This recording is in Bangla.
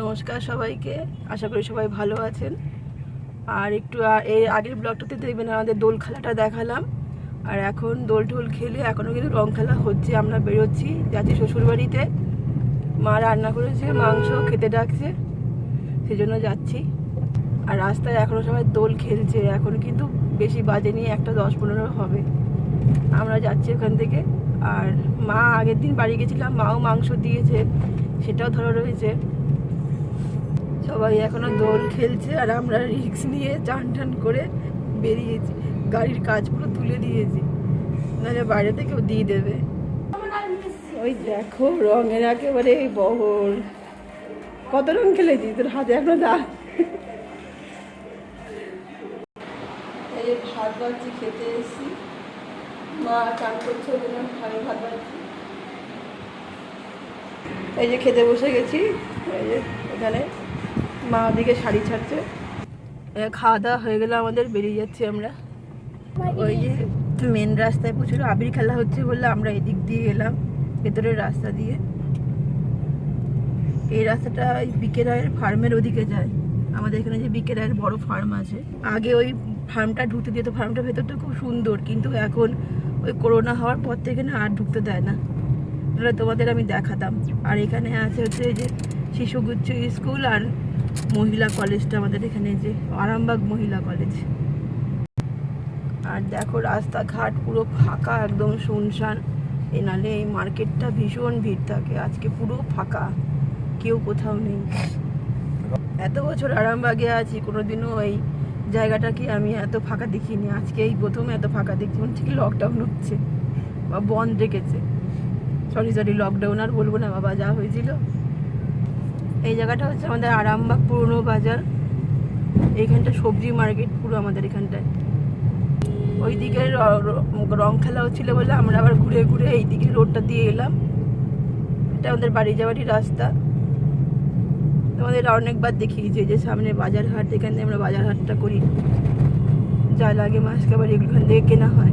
নমস্কার সবাইকে। আশা করি সবাই ভালো আছেন। আর একটু এর আগের ব্লগটাতে দেখবেন আমাদের দোল খেলাটা দেখালাম। আর এখন দোল টোল খেলে এখনও কিন্তু রং খেলা হচ্ছে, আমরা বেরোচ্ছি, যাচ্ছি শ্বশুরবাড়িতে। মা রান্না করেছে, মাংস খেতে ডাকছে, সেজন্য যাচ্ছি। আর রাস্তায় এখনও সবাই দোল খেলছে, এখন কিন্তু বেশি বাজে নিয়ে একটা দশ পনেরো হবে। আমরা যাচ্ছি ওখান থেকে। আর মা আগের দিন বাড়ি গেছিলাম, মাও মাংস দিয়েছে, সেটাও ধরো রয়েছে। সবাই এখনও দোল খেলছে আর আমরা রিক্স নিয়ে চান টান করে বেরিয়েছি। গাড়ির কাজ পুরো তুলে দিয়েছি। নাহলে বাইরে থেকেও দিয়ে দেবে। ওই দেখো রঙের একেবারে বহর কত রং খেলেছি? তোর হাতে এখনও দা। এই ভাত বাড়ছি খেতে এসেছি। মা চান করছে আমি ভাত বাড়ছি। এই যে খেতে বসে গেছি। এই যে এখানে মা ওদিকে শাড়ি ছাড়ছে। খাওয়া দাওয়া হয়ে গেলে আমাদের বেরিয়ে যাচ্ছি আমরা। ওই যে মেন রাস্তায় প্রচুর আবির খেলা হচ্ছে বলে আমরা এদিক দিয়ে এলাম ভেতরের রাস্তা দিয়ে। এই রাস্তাটা ওই বিকে রায়ের ফার্মের ওদিকে যায়। আমাদের এখানে যে বিকে রায়ের বড় ফার্ম আছে। আগে ওই ফার্মটা ঢুকতে দিত ফার্মটা ভেতরটা খুব সুন্দর কিন্তু এখন ওই করোনা হওয়ার পর থেকে না আর ঢুকতে দেয় না। তোমাদের আমি দেখাতাম। আর এখানে আছে হচ্ছে এই যে শিশুগুচ্ছ স্কুল আর মহিলা কলেজটা আমাদের এখানে যে আরামবাগ মহিলা কলেজ। আর দেখো রাস্তাঘাট পুরো ফাঁকা, একদম শুনশান। এ নালে এই মার্কেটটা ভীষণ ভিড় থাকে, আজকে পুরো ফাঁকা, কেউ কোথাও নেই। এত বছর আরামবাগে আছি, কোনোদিনও এই জায়গাটাকে আমি এত ফাঁকা দেখিনি। আজকে এই প্রথম এত ফাঁকা দেখছি, মনে হচ্ছে লকডাউন হচ্ছে, বা বন্ধ রেখেছে। সরি সরি লকডাউন আর বলব না, বাবা, যা হয়েছিল। এই জায়গাটা হচ্ছে আমাদের আরামবাগ পুরনো বাজার। এইখানটা সবজি মার্কেট পুরো আমাদের এখানটায়। ওই দিকে র- খেলা হচ্ছিল বলে আমরা আবার ঘুরে ঘুরে এই দিকে রোডটা দিয়ে এলাম। এটা আমাদের বাড়ি যাওয়ারই রাস্তা। তোমাদের অনেকবার দেখিয়েছি যে সামনে বাজার হাট এখান থেকে আমরা বাজার হাটটা করি। যা লাগে মাছ খাবার এগুলো থেকে কেনা হয়।